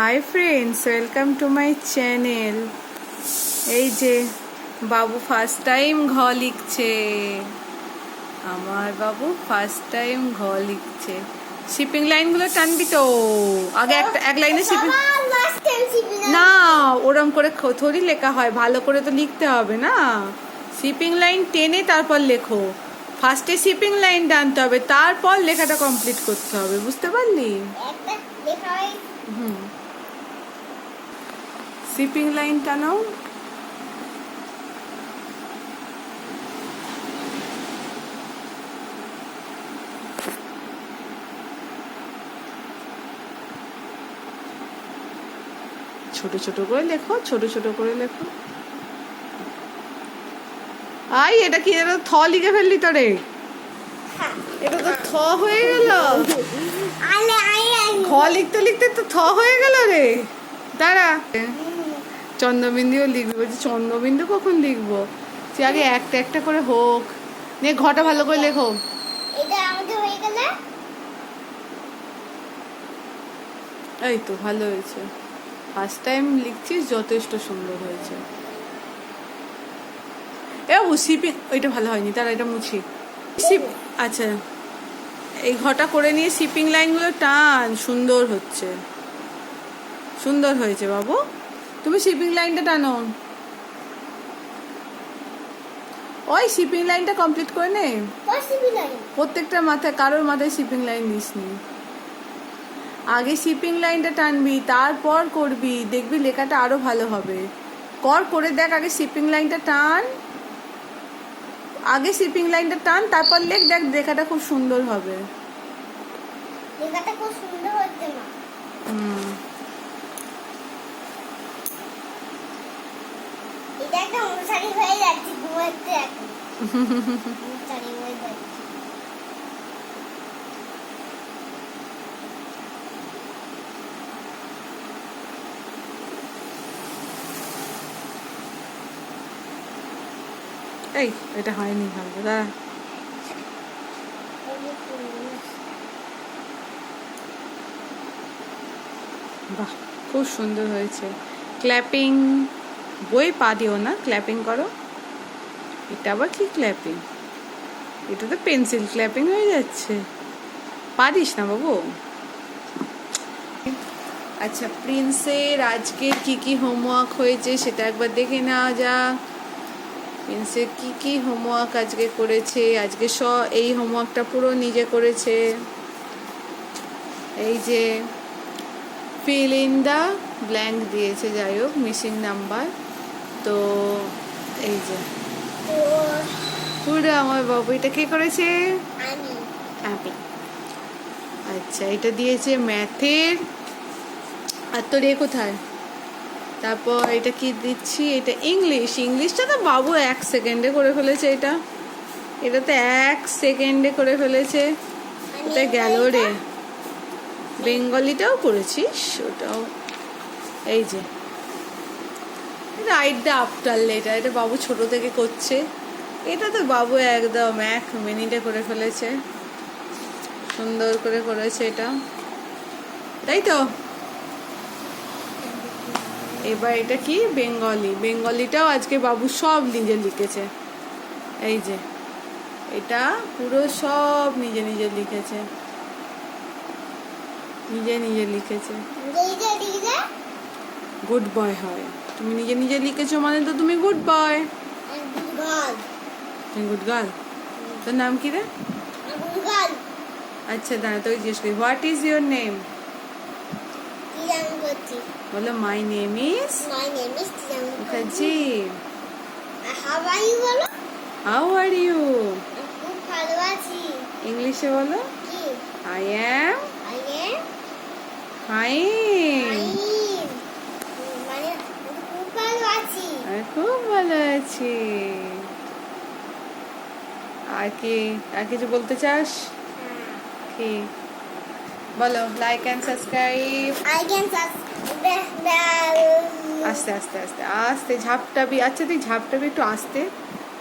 Hi friends welcome to my channel এই যে বাবু first time ঘ লিখছে। আমার বাবু ফার্স্ট টাইম ঘ লিখছে। শিপিং লাইনগুলো টানবি তো। আগে একটা এক লাইনে শিপিং না ওরম করে থোড়ি লেখা হয়। ভালো করে তো লিখতে হবে না। শিপিং লাইন টেনে তারপর লেখো। ফার্স্টে শিপিং লাইন টানতে হবে। তারপর লেখাটা কমপ্লিট করতে হবে। বুঝতে পারলি? হুম। শিপিং লাইন টানাও ছোট ছোট করে লেখো ছোট ছোট করে লেখো। আই এটা কি এটা থ লিখে ফেললি তো রে? এটা তো থ হয়ে গেল। লিখতে লিখতে তো থ হয়ে গেল রে। দাঁড়া। চন্দ্রবিন্দুও লিখবি। বলছি চন্দ্রবিন্দু কখন লিখব? সে আগে একটা একটা করে হোক। নে ঘটা ভালো করে লেখো। এই তো ভালো হয়েছে। ফার্স্ট টাইম লিখছিস যথেষ্ট সুন্দর হয়েছে। এ ও শিপিং ওইটা ভালো হয়নি। তারা এটা মুছি। শিপ আচ্ছা। এই ঘটা করে নিয়ে শিপিং লাইনগুলো টান সুন্দর হচ্ছে। সুন্দর হয়েছে বাবু। তুমি শিপিং লাইনটা টানো। ওই শিপিং লাইনটা কমপ্লিট করে নে। প্রত্যেকটা মাথায় কারোর মাথায় শিপিং লাইন দিস নি আগে শিপিং লাইনটা টানবি তারপর করবি দেখবি লেখাটা আরও ভালো হবে। কর করে দেখ আগে শিপিং লাইনটা টান। আগে শিপিং লাইনটা টান তারপর লেখ দেখ দেখাটা খুব সুন্দর হবে। খুব সুন্দর হচ্ছে মা। হুম। এটা একটা অনুসারী হয়ে যাচ্ছে ঘুমাচ্ছে এখন। অনুসারী হয়ে যাচ্ছে। এই, এটা হয়নি ভালো দাঁড়া। বাহ, খুব সুন্দর হয়েছে। ক্ল্যাপিং, বই পা দিও না, ক্ল্যাপিং করো। এটা আবার কি ক্ল্যাপিং? এটা তো পেন্সিল ক্ল্যাপিং হয়ে যাচ্ছে। পারিস না বাবু। আচ্ছা প্রিন্সের আজকে কি কি হোমওয়ার্ক হয়েছে সেটা একবার দেখে নেওয়া যাক। প্রিন্সের কি কি হোমওয়ার্ক আজকে করেছে? আজকে স এই হোমওয়ার্কটা পুরো নিজে করেছে। এই যে ফিল ইন দ্য ব্ল্যাঙ্ক দিয়েছে যাই হোক মিসিং নাম্বার তো এই যে। পুরো আমার বাবু এটা কে করেছে? আমি। আচ্ছা এটা দিয়েছে ম্যাথের আর তোর এ কোথায়? তারপর এটা কি দিচ্ছি? এটা ইংলিশ ইংলিশটা তো বাবু এক সেকেন্ডে করে ফেলেছে এটা। এটা তো এক সেকেন্ডে করে ফেলেছে। এটা গেল রে। বেঙ্গলিটাও করেছিস? ওটাও। এই যে। রাইট দ্য আফটার লেটার এটা বাবু ছোট থেকে করছে। এটা তো বাবু একদম এক মিনিটে করে ফেলেছে। সুন্দর করে করেছে এটা। তাই তো? এবার এটা কি? বেঙ্গলি। বেঙ্গলিটাও আজকে বাবু সব নিজে লিখেছে। এই যে এটা পুরো সব নিজে নিজে লিখেছে। নিজে নিজে লিখেছে। গুড বয় হয়। তুমি নিজে নিজে লিখেছো মানে তো তুমি গুড বয় গুড গার্ল তোর নাম কি রে? আচ্ছা দাঁড়া তোকে জিজ্ঞেস করি। What is your name Tiyang করছি বলো my name is my name is Tiyang Mukherjee how are you বলো হাউ আর খুব ভালো আছি ইংলিশে বলো? কি I am I am fine fine মানে খুব ভালো আছি। আমি খুব ভালো আছি। আর কি আর কিছু বলতে চাস? কি? বলো লাইক অ্যান্ড সাবস্ক্রাইব আস্তে আস্তে আস্তে আস্তে ঝাপটাবি আচ্ছা তুই ঝাপটাবি একটু আস্তে।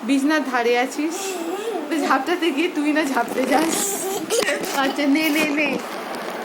বিছনার ধারে আছিস। ঝাপটাতে গিয়ে তুই না ঝাপতে যাস। আচ্ছা নে নে নে।